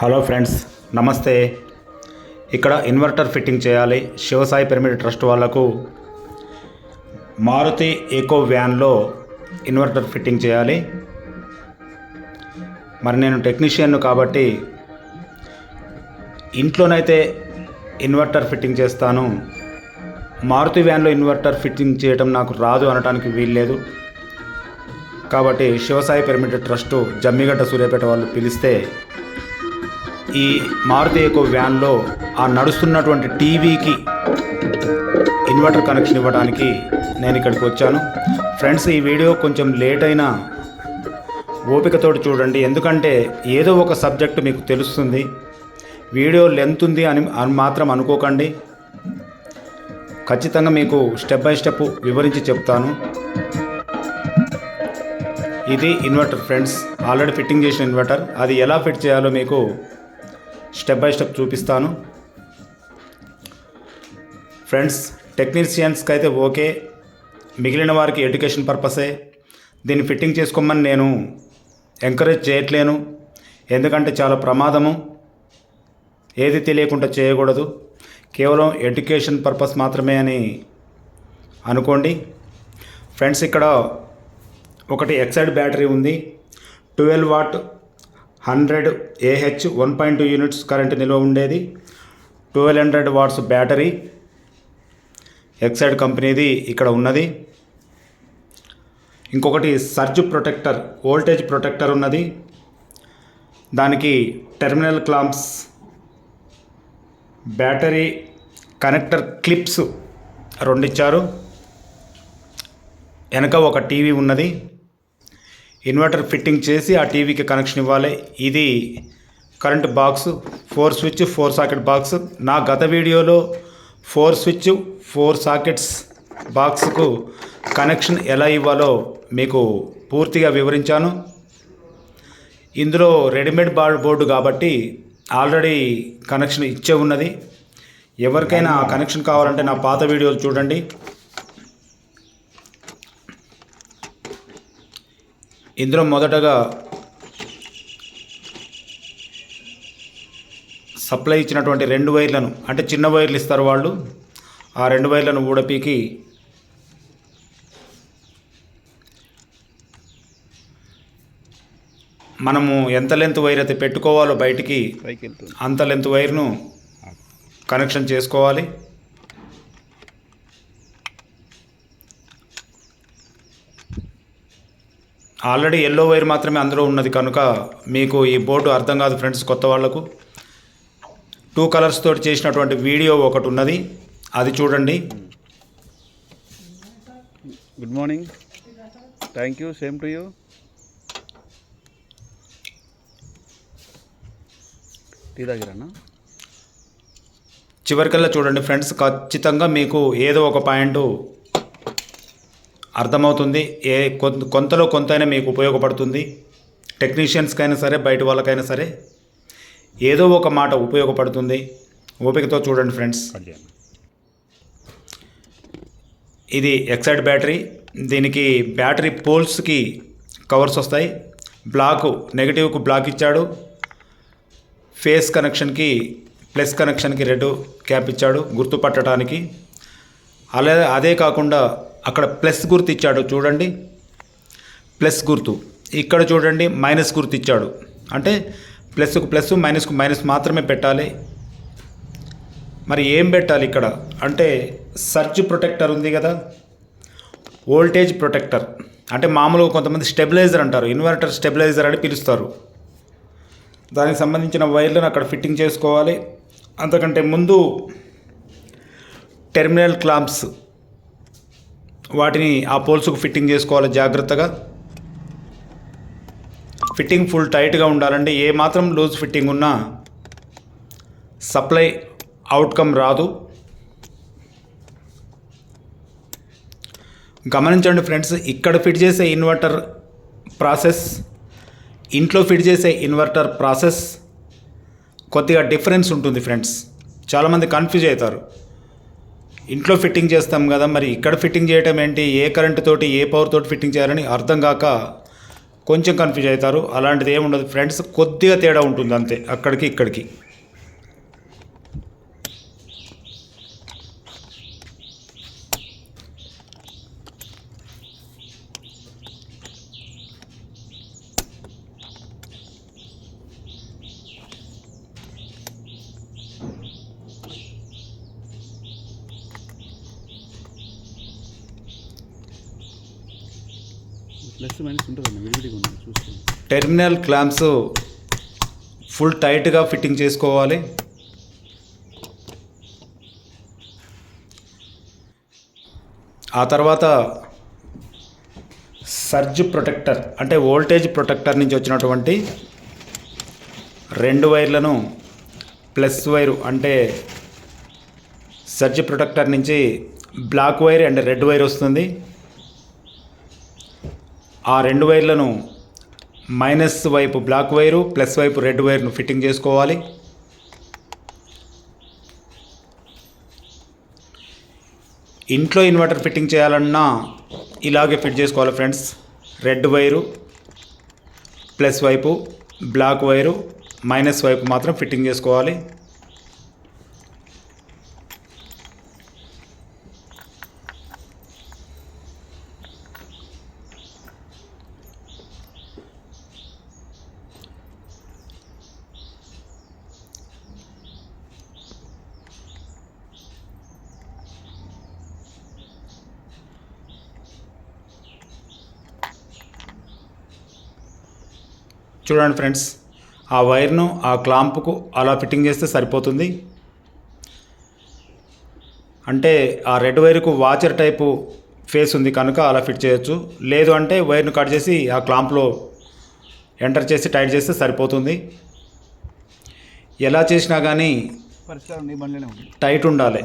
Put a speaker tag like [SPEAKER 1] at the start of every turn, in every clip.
[SPEAKER 1] Hello friends నమస్తే. ఇక్కడ inverter fitting చేయాలి. శివసాయి పిరమిడ్ ట్రస్ట్ వాళ్ళకు మారుతి ఏకో వ్యాన్లో ఇన్వర్టర్ ఫిట్టింగ్ చేయాలి. మరి నేను టెక్నీషియన్ను కాబట్టి ఇంట్లోనైతే ఇన్వర్టర్ ఫిట్టింగ్ చేస్తాను. మారుతి వ్యాన్లో ఇన్వర్టర్ ఫిట్టింగ్ చేయడం నాకు రాదు అనడానికి వీల్లేదు. కాబట్టి శివసాయి పిరమిడ్ ట్రస్టు జమ్మిగడ్డ సూర్యాపేట వాళ్ళు పిలిస్తే ఈ మారుతి ఎకో వ్యాన్లో ఆ నడుస్తున్నటువంటి టీవీకి ఇన్వర్టర్ కనెక్షన్ ఇవ్వడానికి నేను ఇక్కడికి వచ్చాను. ఫ్రెండ్స్ ఈ వీడియో కొంచెం లేట్ అయినా ఓపికతోటి చూడండి. ఎందుకంటే ఏదో ఒక సబ్జెక్ట్ మీకు తెలుస్తుంది. వీడియో లెంత్ ఉంది అని అని మాత్రం అనుకోకండి. ఖచ్చితంగా మీకు స్టెప్ బై స్టెప్ వివరించి చెప్తాను. ఇది ఇన్వర్టర్ ఫ్రెండ్స్ ఆల్రెడీ ఫిట్టింగ్ చేసిన ఇన్వర్టర్ అది ఎలా ఫిట్ చేయాలో మీకు స్టెప్ బై స్టెప్ చూపిస్తాను. ఫ్రెండ్స్ టెక్నీషియన్స్కి అయితే ఓకే. మిగిలిన వారికి ఎడ్యుకేషన్ పర్పసే. దీన్ని ఫిట్టింగ్ చేసుకోమని నేను ఎంకరేజ్ చేయట్లేను. ఎందుకంటే చాలా ప్రమాదము. ఏది తెలియకుండా చేయకూడదు. కేవలం ఎడ్యుకేషన్ పర్పస్ మాత్రమే అని అనుకోండి. ఫ్రెండ్స్ ఇక్కడ ఒకటి ఎక్సైడ్ బ్యాటరీ ఉంది. Twelve watt hundred AH one point two units current నిల్వ ఉండేది. Twelve hundred watts battery Exide కంపెనీది ఇక్కడ ఉన్నది. ఇంకొకటి సర్జ్ ప్రొటెక్టర్ వోల్టేజ్ ప్రొటెక్టర్ ఉన్నది. దానికి terminal clamps battery connector clips రెండు ఇచ్చారు వెనక ఒక టీవీ ఉన్నది. ఇన్వర్టర్ ఫిట్టింగ్ చేసి ఆ టీవీకి కనెక్షన్ ఇవ్వాలి. ఇది current box four switch four socket box నా గత వీడియోలో ఫోర్ స్విచ్ ఫోర్ సాకెట్స్ బాక్స్కు కనెక్షన్ ఎలా ఇవ్వాలో మీకు పూర్తిగా వివరించాను. ఇందులో రెడీమేడ్ బార్ బోర్డు కాబట్టి ఆల్రెడీ కనెక్షన్ ఇచ్చే ఉన్నది. ఎవరికైనా ఆ కనెక్షన్ కావాలంటే నా పాత వీడియోలు చూడండి. ఇందులో మొదటగా సప్లై ఇచ్చినటువంటి రెండు వైర్లను అంటే చిన్న వైర్లు ఇస్తారు వాళ్ళు. ఆ రెండు వైర్లను ఊడపీకి మనము ఎంత లెంత్ వైర్ అయితే పెట్టుకోవాలో బయటికి అంత లెంత్ వైర్ను కనెక్షన్ చేసుకోవాలి. ఆల్రెడీ ఎల్లో వైర్ మాత్రమే అందులో ఉన్నది. కనుక మీకు ఈ బోర్డు అర్థం కాదు ఫ్రెండ్స్ కొత్త వాళ్ళకు టూ కలర్స్ తోటి చేసినటువంటి వీడియో ఒకటి ఉన్నది. అది చూడండి.
[SPEAKER 2] Good morning thank you same to you tea తాగిరానా?
[SPEAKER 1] చివరికల్లా చూడండి ఫ్రెండ్స్ ఖచ్చితంగా మీకు ఏదో ఒక పాయింట్ అర్థమవుతుంది. ఏ కొంత కొంతలో కొంతైనా మీకు ఉపయోగపడుతుంది. టెక్నీషియన్స్కైనా సరే బయట వాళ్ళకైనా సరే ఏదో ఒక మాట ఉపయోగపడుతుంది. ఓపికతో చూడండి ఫ్రెండ్స్. ఇది ఎక్సైడ్ బ్యాటరీ. దీనికి బ్యాటరీ పోల్స్కి కవర్స్ వస్తాయి. బ్లాక్ నెగిటివ్కు బ్లాక్ ఇచ్చాడు. ఫేస్ కనెక్షన్కి ప్లస్ కనెక్షన్కి రెడ్ క్యాప్ ఇచ్చాడు గుర్తుపట్టడానికి. అలా అదే కాకుండా అక్కడ ప్లస్ గుర్తు ఇచ్చాడు చూడండి. ప్లస్ గుర్తు. ఇక్కడ చూడండి మైనస్ గుర్తు ఇచ్చాడు. అంటే ప్లస్కు ప్లస్ మైనస్కు మైనస్ మాత్రమే పెట్టాలి. మరి ఏం పెట్టాలి ఇక్కడ? అంటే సర్జ్ ప్రొటెక్టర్ ఉంది కదా. Voltage protector. అంటే మామూలుగా కొంతమంది స్టెబిలైజర్ అంటారు. ఇన్వర్టర్ స్టెబిలైజర్ అని పిలుస్తారు. దానికి సంబంధించిన వైర్లను అక్కడ ఫిట్టింగ్ చేసుకోవాలి. అంతకంటే ముందు టెర్మినల్ క్లాంప్స్. వాటిని ఆ పోల్స్కు ఫిట్టింగ్ చేసుకోవాలి జాగ్రత్తగా. ఫిట్టింగ్ ఫుల్ టైట్గా ఉండాలండి ఏ మాత్రం లూజ్ ఫిట్టింగ్ ఉన్నా సప్లై అవుట్కమ్ రాదు. గమనించండి ఫ్రెండ్స్ ఇక్కడ ఫిట్ చేసే ఇన్వర్టర్ ప్రాసెస్ ఇంట్లో ఫిట్ చేసే ఇన్వర్టర్ ప్రాసెస్ కొద్దిగా డిఫరెన్స్ ఉంటుంది ఫ్రెండ్స్. చాలామంది కన్ఫ్యూజ్ అవుతారు. ఇంట్లో ఫిట్టింగ్ చేస్తాం కదా మరి ఇక్కడ ఫిట్టింగ్ చేయటం ఏంటి? ఏ కరెంటు తోటి ఏ పవర్ తోటి ఫిట్టింగ్ చేయాలని అర్థం కాక కొంచెం కన్ఫ్యూజ్ అవుతారు. అలాంటిది ఏమి ఉండదు ఫ్రెండ్స్ కొద్దిగా తేడా ఉంటుంది అంతే అక్కడికి ఇక్కడికి.
[SPEAKER 2] ప్లస్ మైనస్ ఉంటుంది విడివిడిగా చూసుకోండి.
[SPEAKER 1] టెర్మినల్ క్లాంప్స్ ఫుల్ టైట్గా ఫిట్టింగ్ చేసుకోవాలి. ఆ తర్వాత సర్జ్ ప్రొటెక్టర్ అంటే వోల్టేజ్ ప్రొటెక్టర్ నుంచి వచ్చినటువంటి రెండు వైర్లను ప్లస్ వైరు అంటే సర్జ్ ప్రొటెక్టర్ నుంచి black wire and red wire వస్తుంది. ఆ రెండు వైర్లను మైనస్ వైపు బ్లాక్ వైరు ప్లస్ వైపు రెడ్ వైర్ను ఫిట్టింగ్ చేసుకోవాలి. ఇంట్లో ఇన్వర్టర్ ఫిట్టింగ్ చేయాలన్నా ఇలాగే ఫిట్ చేసుకోవాలి ఫ్రెండ్స్. రెడ్ వైరు ప్లస్ వైపు బ్లాక్ వైరు మైనస్ వైపు మాత్రం ఫిట్టింగ్ చేసుకోవాలి. చూడండి ఫ్రెండ్స్ ఆ వైర్ను ఆ క్లాంప్కు అలా ఫిట్టింగ్ చేస్తే సరిపోతుంది. అంటే ఆ రెడ్ వైర్కు వాచర్ టైపు ఫేస్ ఉంది కనుక అలా ఫిట్ చేయొచ్చు. లేదు అంటే వైర్ను కట్ చేసి ఆ క్లాంప్లో ఎంటర్ చేసి టైట్ చేస్తే సరిపోతుంది. ఎలా చేసినా కానీ టైట్ ఉండాలి.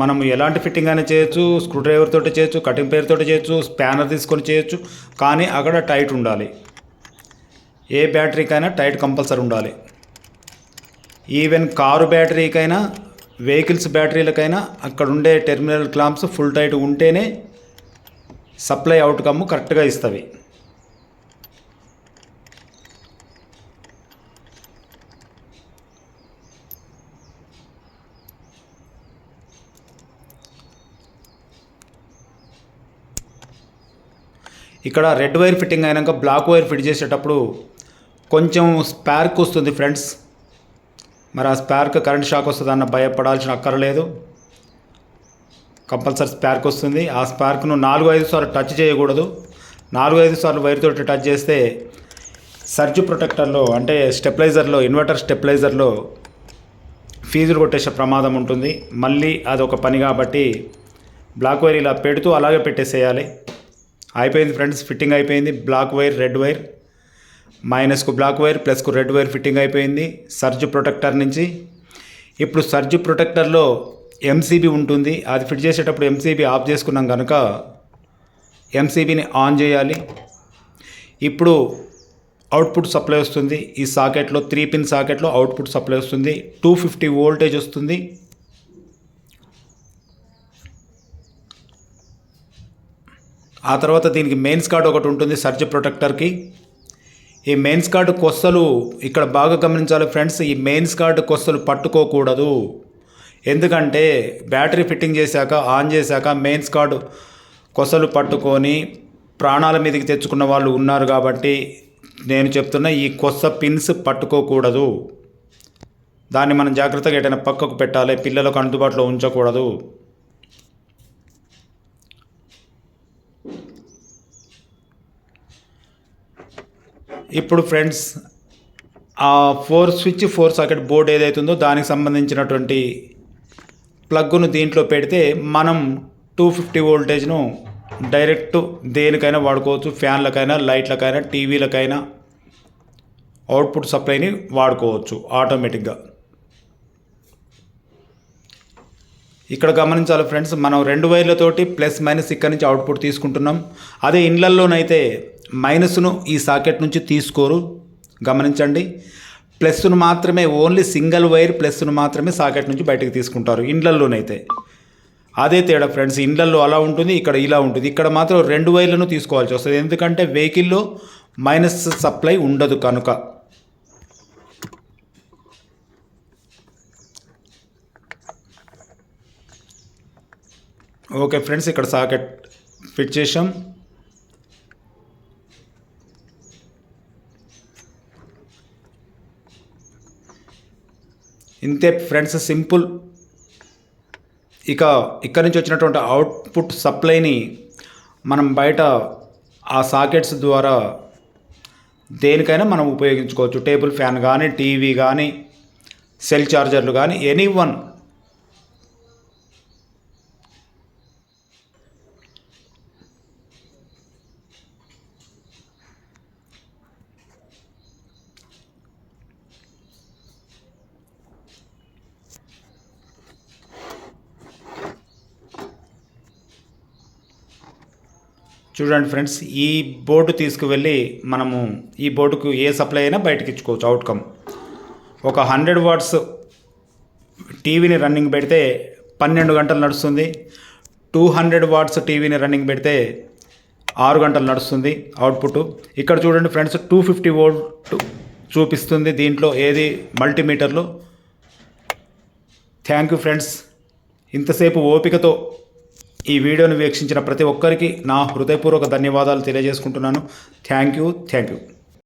[SPEAKER 1] మనం ఎలాంటి ఫిట్టింగ్ అయినా చేయొచ్చు స్క్రూ డ్రైవర్ తోటి చేయొచ్చు కటింగ్ పేర్ తోటి చేయొచ్చు స్పానర్ తీసుకొని చేయొచ్చు కానీ అక్కడ టైట్ ఉండాలి. ఏ బ్యాటరీకైనా టైట్ కంపల్సరీ ఉండాలి. ఈవెన్ కారు బ్యాటరీకైనా వెహికల్స్ బ్యాటరీలకైనా అక్కడ ఉండే టెర్మినల్ క్లాంప్స్ ఫుల్ టైట్ ఉంటేనే సప్లై అవుట్కమ్ కరెక్ట్గా ఇస్తుంది ఇక్కడ రెడ్ వైర్ ఫిట్టింగ్ అయినాక బ్లాక్ వైర్ ఫిట్ చేసేటప్పుడు కొంచెం స్పార్క్ వస్తుంది ఫ్రెండ్స్. మరి ఆ స్పార్క్ కరెంట్ షాక్ వస్తుంది అన్న భయపడాల్సిన అక్కర్లేదు. కంపల్సరీ స్పార్క్ వస్తుంది. ఆ స్పార్క్ను నాలుగు ఐదు సార్లు టచ్ చేయకూడదు. నాలుగు ఐదు సార్లు వైర్ తోటి టచ్ చేస్తే సర్జ్ ప్రొటెక్టర్లో అంటే స్టెప్లైజర్లో ఇన్వర్టర్ స్టెప్లైజర్లో ఫీజులు కొట్టేసే ప్రమాదం ఉంటుంది. మళ్ళీ అదొక పని కాబట్టి బ్లాక్ వైర్ ఇలా పెడుతూ అలాగే పెట్టేసేయాలి. అయిపోయింది ఫ్రెండ్స్. ఫిట్టింగ్ అయిపోయింది. Black wire red wire. మైనస్కు black wire ప్లస్కు రెడ్ వైర్ ఫిట్టింగ్ అయిపోయింది. సర్జ్ ప్రొటెక్టర్ నుంచి ఇప్పుడు సర్జ్ ప్రొటెక్టర్లో ఎంసీబీ ఉంటుంది. అది ఫిట్ చేసేటప్పుడు ఎంసీబీ ఆఫ్ చేసుకున్నాం కనుక ఎంసీబీని ఆన్ చేయాలి. ఇప్పుడు అవుట్పుట్ సప్లై వస్తుంది. ఈ సాకెట్లో త్రీ పిన్ సాకెట్లో అవుట్పుట్ సప్లై వస్తుంది. టూ ఫిఫ్టీ వోల్టేజ్ వస్తుంది. ఆ తర్వాత దీనికి మెయిన్స్ కార్డ్ ఒకటి ఉంటుంది సర్జ్ ప్రొటెక్టర్కి ఈ మెయిన్స్ కార్డు కొస్తలు ఇక్కడ బాగా గమనించాలి ఫ్రెండ్స్ ఈ మెయిన్స్ కార్డు కొస్తలు పట్టుకోకూడదు. ఎందుకంటే బ్యాటరీ ఫిట్టింగ్ చేశాక ఆన్ చేశాక మెయిన్స్ కార్డు కొసలు పట్టుకొని ప్రాణాల మీదకి తెచ్చుకున్న వాళ్ళు ఉన్నారు కాబట్టి నేను చెప్తున్న ఈ కొత్త పిన్స్ పట్టుకోకూడదు. దాన్ని మనం జాగ్రత్తగా ఎటైనా పక్కకు పెట్టాలి పిల్లలకు అందుబాటులో ఉంచకూడదు. ఇప్పుడు ఫ్రెండ్స్ ఆ four switch four socket board ఏదైతుందో దానికి సంబంధించినటువంటి ప్లగ్ను దీంట్లో పెడితే మనం టూ ఫిఫ్టీ వోల్టేజ్ను డైరెక్ట్ దేనికైనా వాడుకోవచ్చు. ఫ్యాన్లకైనా లైట్లకైనా టీవీలకైనా అవుట్పుట్ సప్లైని వాడుకోవచ్చు ఆటోమేటిక్గా. ఇక్కడ గమనించాలి ఫ్రెండ్స్ మనం రెండు వైర్లతోటి ప్లస్ మైనస్ ఇక్కడ నుంచి అవుట్పుట్ తీసుకుంటున్నాం. అదే ఇండ్లల్లోనైతే మైనస్ను ఈ సాకెట్ నుంచి తీసుకోరు. గమనించండి. ప్లస్ను మాత్రమే ఓన్లీ సింగిల్ వైర్ ప్లస్ను మాత్రమే సాకెట్ నుంచి బయటకు తీసుకుంటారు ఇండ్లల్లోనైతే. అదే తేడా ఫ్రెండ్స్ ఇండ్లల్లో అలా ఉంటుంది ఇక్కడ ఇలా ఉంటుంది. ఇక్కడ మాత్రం రెండు వైర్లను తీసుకోవాల్సి వస్తుంది. ఎందుకంటే వెహికల్లో మైనస్ సప్లై ఉండదు కనుక. ఓకే ఫ్రెండ్స్ ఇక్కడ సాకెట్ ఫిట్ చేసాం ఇంతే ఫ్రెండ్స్ సింపుల్. ఇక ఇక్కడ నుంచి వచ్చినటువంటి అవుట్పుట్ సప్లైని మనం బయట ఆ సాకెట్స్ ద్వారా దేనికైనా మనం ఉపయోగించుకోవచ్చు. టేబుల్ ఫ్యాన్ కానీ టీవీ కానీ సెల్ చార్జర్లు కానీ ఎనీ వన్ చూడండి ఫ్రెండ్స్ ఈ బోర్డు తీసుకువెళ్ళి మనము ఈ బోర్డుకు ఏ సప్లై అయినా బయటకి ఇచ్చుకోవచ్చు అవుట్కమ్ ఒక హండ్రెడ్ వాట్స్ టీవీని రన్నింగ్ పెడితే పన్నెండు గంటలు నడుస్తుంది. టూ హండ్రెడ్ వాట్స్ టీవీని రన్నింగ్ పెడితే ఆరు గంటలు నడుస్తుంది అవుట్పుట్ ఇక్కడ చూడండి ఫ్రెండ్స్ టూ ఫిఫ్టీ వోల్ట్ చూపిస్తుంది దీంట్లో ఏది మల్టీమీటర్లు థ్యాంక్ యూ ఫ్రెండ్స్ ఇంతసేపు ఓపికతో ఈ వీడియోను వీక్షించిన ప్రతి ఒక్కరికి నా హృదయపూర్వక ధన్యవాదాలు తెలియజేసుకుంటున్నాను. Thank you thank you.